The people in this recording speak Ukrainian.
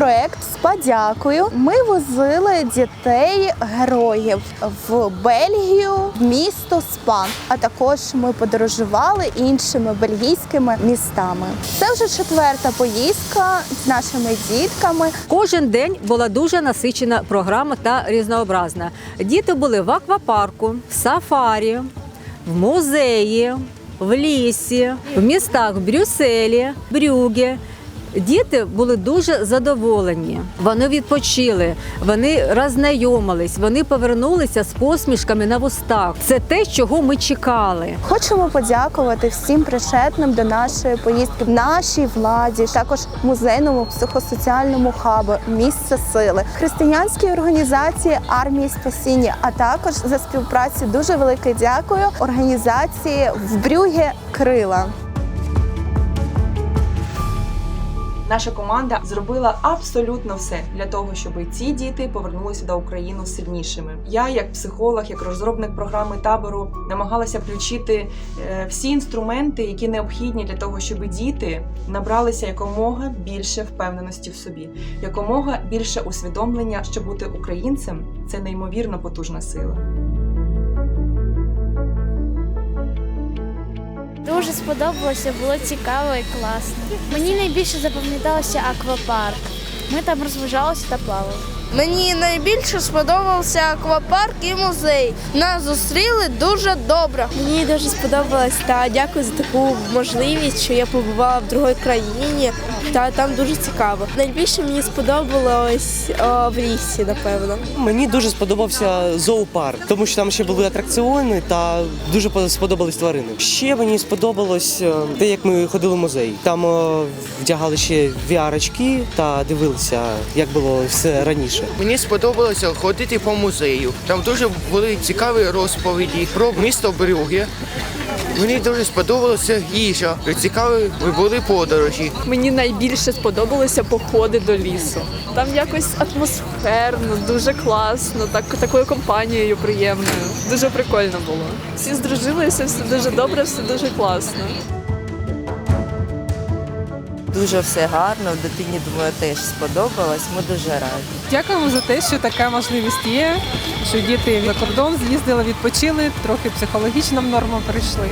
проект з подякою. Ми возили дітей героїв в Бельгію, в місто Спан. А також ми подорожували іншими бельгійськими містами. Це вже четверта поїздка з нашими дітками. Кожен день була дуже насичена програма та різнообразна. Діти були в аквапарку, в сафарі, в музеї, в лісі, в містах Брюсселі, Брюге. Діти були дуже задоволені. Вони відпочили, вони роззнайомились, вони повернулися з посмішками на вустах. Це те, чого ми чекали. Хочемо подякувати всім причетним до нашої поїздки, нашій владі, також музейному психосоціальному хабу місце сили, християнській організації армії спасіння, а також за співпрацю дуже велике дякую організації в Брюге Крила. Наша команда зробила абсолютно все для того, щоб ці діти повернулися до України сильнішими. Я, як психолог, як розробник програми табору, намагалася включити е, всі інструменти, які необхідні для того, щоб діти набралися якомога більше впевненості в собі, якомога більше усвідомлення, що бути українцем це неймовірно потужна сила. Дуже сподобалося, було цікаво і класно. Мені найбільше запам'яталося аквапарк. Ми там розважалися та плавали. Мені найбільше сподобався аквапарк і музей. Нас зустріли дуже добре. Мені дуже сподобалось та дякую за таку можливість, що я побувала в другій країні, та там дуже цікаво. Найбільше мені сподобалось о, в лісі, напевно. Мені дуже сподобався зоопарк, тому що там ще були атракціони та дуже по- сподобались тварини. Ще мені сподобалось е, те, як ми ходили в музей. Там е, вдягали ще VR-очки та дивилися, як було все раніше. Мені сподобалося ходити по музею. Там дуже були цікаві розповіді про місто Брюге. Мені дуже сподобалася їжа. Цікаві були подорожі. Мені найбільше сподобалися походи до лісу. Там якось атмосферно, дуже класно, так такою компанією приємною. Дуже прикольно було. Всі здружилися, все дуже добре, все дуже класно. Дуже все гарно. Дитині думаю, теж сподобалось. Ми дуже раді. Дякуємо за те, що така можливість є, що діти за кордон з'їздили, відпочили, трохи психологічним нормам перейшли.